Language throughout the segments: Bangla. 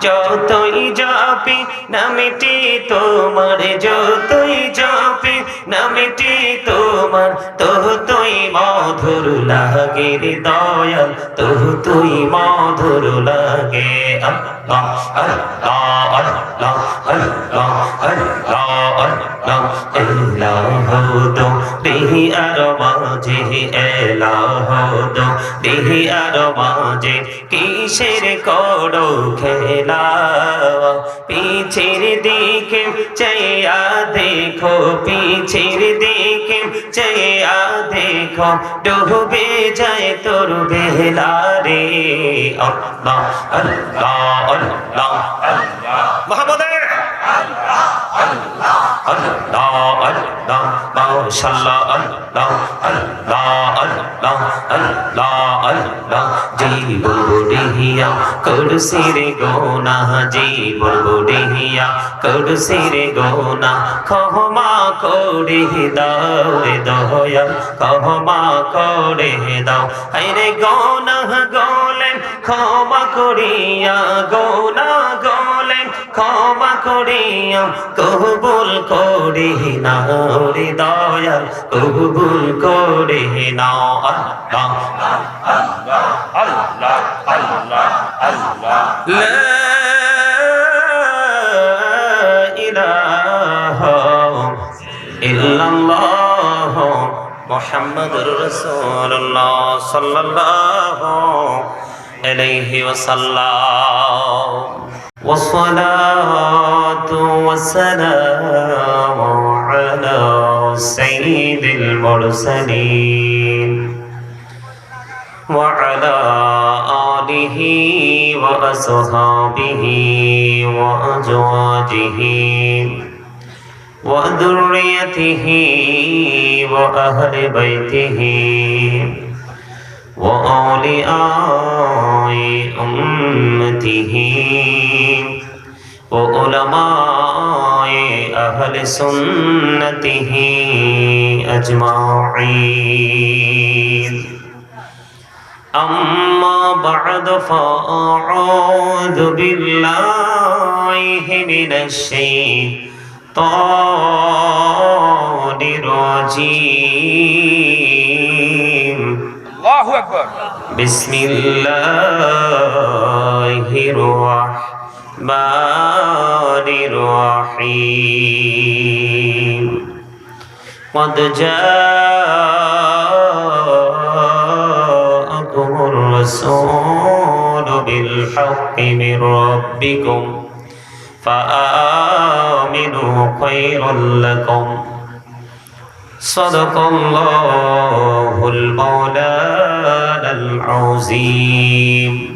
যতই যাপি নামিটি তোমার যতই যাপি নামিটি তোমার তো মধুর লাগে রে দয়াল তো তুই মধুর লাগে আল্লাহ আল্লাহ আল্লাহ আল্লাহ আল্লাহ দো দেহি আর মাঝে এলাহ দেহি আর মাঝে কিসের করো খেলা পিছের দিকে চেয়া দেখো পিছের দিকে চেয়া দেখো ডুবে যায় তোর বেলা রে আল্লাহ আল্লাহ আল্লাহ। আল্লাহ মোহাম্মদের আল্লাহ আল্লাহ। মাশাআল্লাহ আল্লাহ আল্লাহ আল্লাহ আল্লাহ আল্লাহ জীবন বুড়িয়া করছি রে গোনা জীবন বুড়িয়া করছি রে ক্ষমা করে দাও রে দয়াল ক্ষমা করে দাও আরে বলে ক্ষমা করিও, কবুল করি নাও হৃদয় কবুল করি না আল্লাহ আল্লাহ আল্লাহ। আল্লাহ আল্লাহ লা সাল্লাল্লাহু আলাইহি ওয়াসাল্লাম। والصلاة والسلام على سيد المرسلين وعلى آله وأصحابه وأزواجه وذريته وأهل بيته وأولياء أمته وعلماء أهل سنته أجمعين أما بعد فأعوذ بالله من الشيطان الرجيم আল্লাহু আকবার بسم الله الرحمن الرحيم. قد جاءكم الرسول بالحق من ربكم فآمنوا خيرا لكم. صدق الله المولانا العظيم.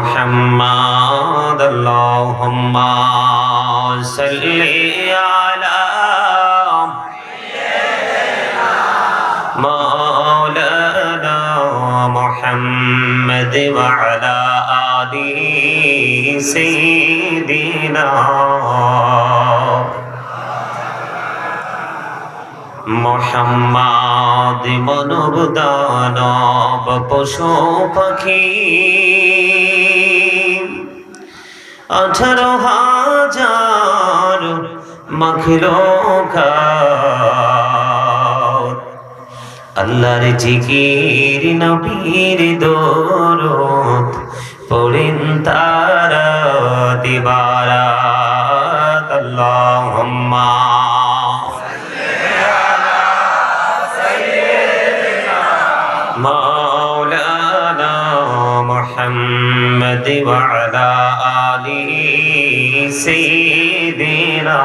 محمد اللهم صل على مولانا محمد وعلى آل سيدنا মোহাম্মদ মানব দানব পশু পাখি আঠারো হাজার মাখিল আল্লাহর জিকির নবীর দৌলত পড়েন তারা দিবারাত আল্লাহুম্মা مولانا محمد وعلى آله سيدنا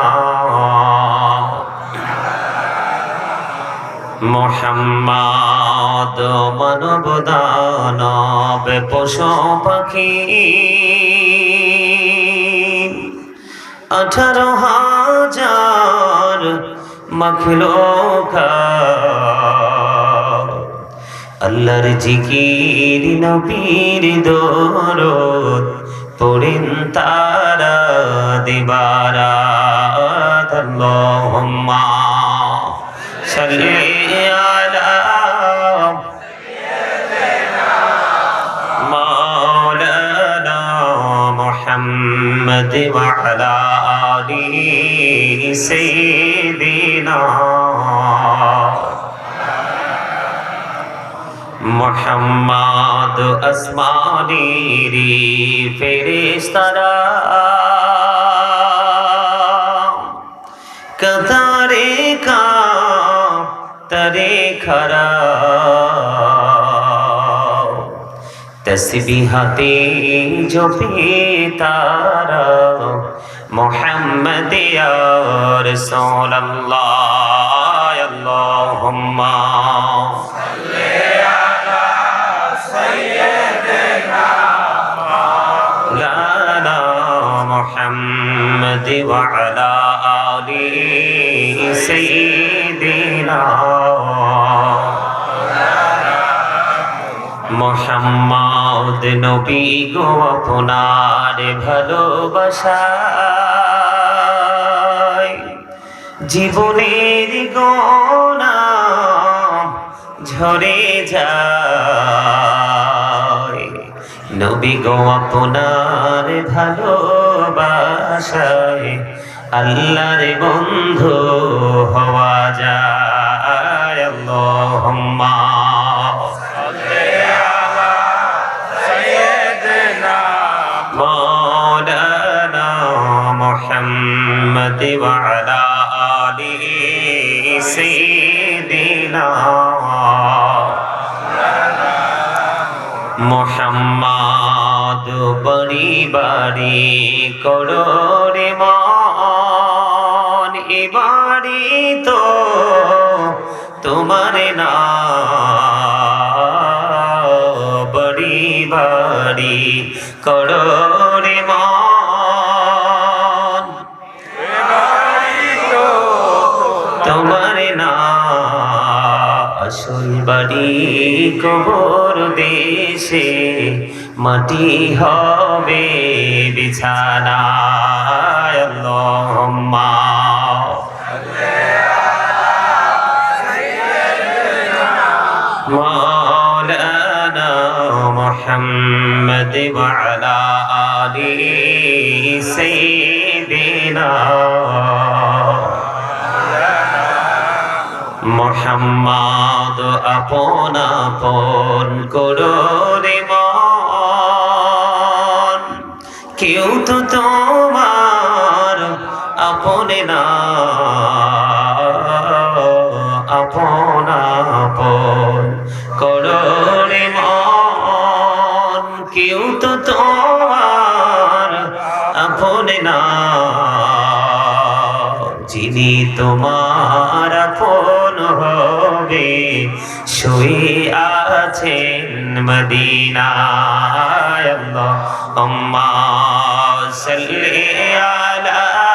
মোহাম্মদ মানব দানব পশু পাখি আঠারো হাজার মখলোক আল্লাহর জিকির নবীর দরদ ترين تارا دبارا اللهم صل على مولانا محمد وعلى آله سيدنا محمد মোহাম্মদ আসমানিরি ফেরেশতারা। কতারে কা তরে খরা। তসবিহাতে জপে তারা। মোহাম্মদ ইয়া রাসূলুল্লাহ আল্লাহুম্মা। মোহাম্মদ নবী গো আপনার ভালোবাসায় জীবনের গোনা ঝরে যায়। নবী গো আপনার ভালোবাসায় আল্লাহর বন্ধু হওয়া যায়। আল্লাহুম্মা مولانا محمد وعلى آله سيدنا মোহাম্মদ বড়ি বাড়ি করোরে মন এ বাড়ি তো তোমার না বড়ি বাড়ি করোরে মন। তোমার না আসল বাড়ি কবর দেশে মাটি হবে বিছানা আল্লাহুম্মা محمد وعلى آل سيدنا মোহাম্মদ আপন আপন করোরে মন কেউ তো তোমার আপনে না আপন আপন কেউ তো তোমার আপন না। যিনি তোমার আপন হবে, শুয়ে আছেন মদিনায়। আল্লাহুম্মা সাল্লি আলা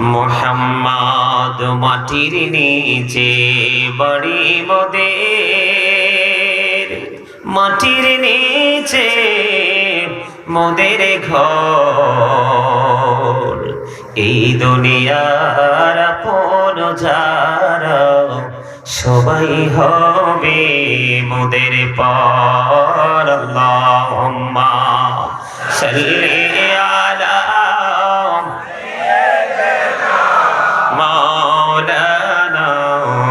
মোহাম্মদ মাটির নিচে বড়ি মোদের। মাটির নিচে মোদের ঘর। এই দুনিয়ার আপন যারা, সবাই হবে মোদের পর। صلي على مولانا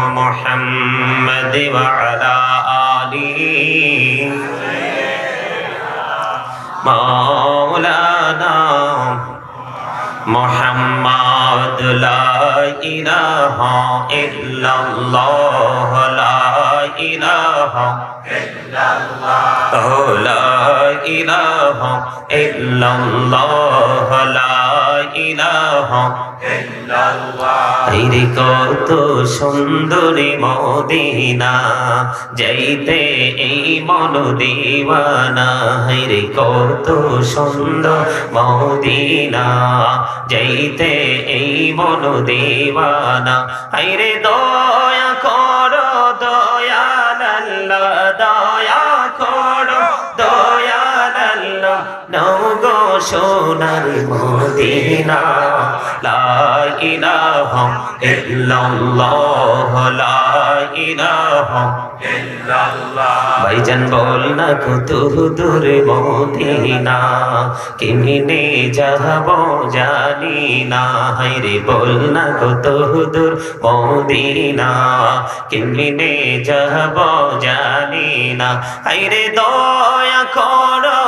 محمد وعلى آله مولانا محمد لا إله إلا الله لا إله إلا الله. হাইরে কত সুন্দরী মদিনা, যাইতে এই মন দিওয়ানা, হাইরে কত সুন্দর মদিনা যাইতে এই মন দিওয়ানা, হাইরে দয়া করো দয়াল আল্লাহ সোনার মদিনা, লা ইলাহা ইল্লাল্লাহ, লা ইলাহা ভাইজান, বল না কত দূরে মদিনা কেমনে যাব জানি না। হাইরে বল না কত দূর মদিনা কেমনে যাব জানি না। হাইরে দয়া করো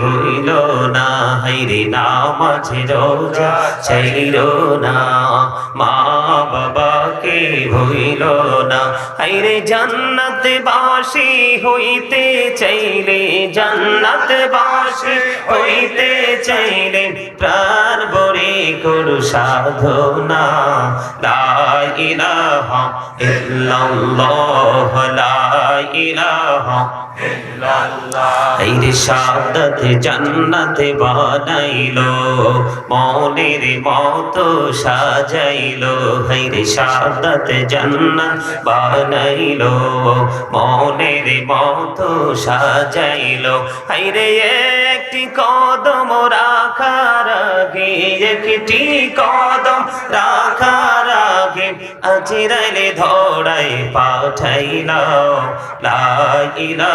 ভুইল না হাইরে নামাজ রোজা ছাইর না। মা বাবাকে ভুইল না হাইরে জান্নাত বাসি হইতে চাইলে জান্নাত বাসি হইতে চাইলে প্রাণ বরে করু সাধনা লা ইলাহা ইল্লাল্লাহ লা ইলাহা এই সাদত জান্নাত বানাইলো মনের মতো সাজাইলো। হাইরে সাদত জান্নাত বানাইলো মনের মতো সাজাইলো। হাইরে একটি কদম রাখার আগে, একটি কদম রাখার আগে আজিরাইলে ধরাই পাঠাইলা লা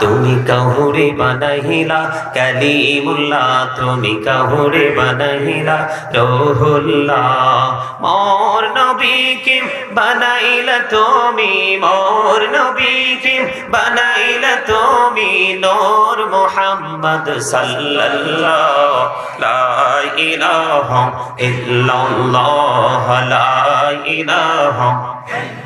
তুমি কাহুরে বানাইলা, কালিমুল্লাহ। তুমি কাহুরে বানাইলা, রহুল্লাহ। মোর নবীকে বানাইলা তুমি, মোর নবীকে বানাইলা তুমি নূর মুহাম্মদ সাল্লাল্লাহ। লা ইলাহা ইল্লাল্লাহ, লা ইলাহা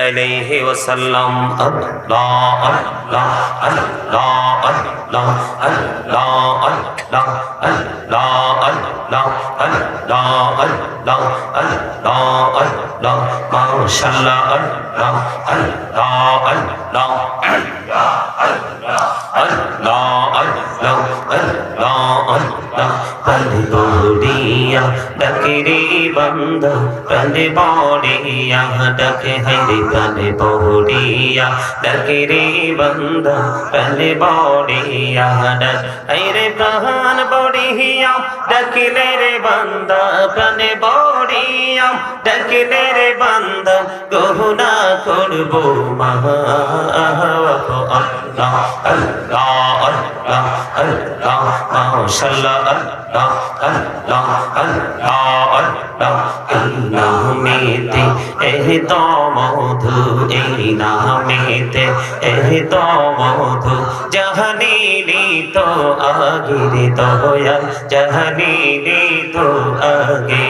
عليه وسلم الله الله الله الله الله الله الله الله الله الله الله الله ما شاء الله الله الله الله প্রাণে বড়িয়া ডাকে রে বন্ধ প্রাণে বড়িয়া ডাকে হাইরে गले बोड़िया दलगिरी बंदा पहले बोड़िया डर अरे प्राण बोड़िया डकिले रे बंदा पहले बोड़िया डकिले रे बंदा गहुना करबो महा अल्लाह अल्लाह अल्लाह আল্লাহ মাশাআল্লাহ আল্লাহ আল্লাহ আল্লাহ আল্লাহ এই নামেতে এই তো মধু এই নামেতে এই তো মধু জাহানিলি তো আগে রে দয়াল জাহানিলি তো আগে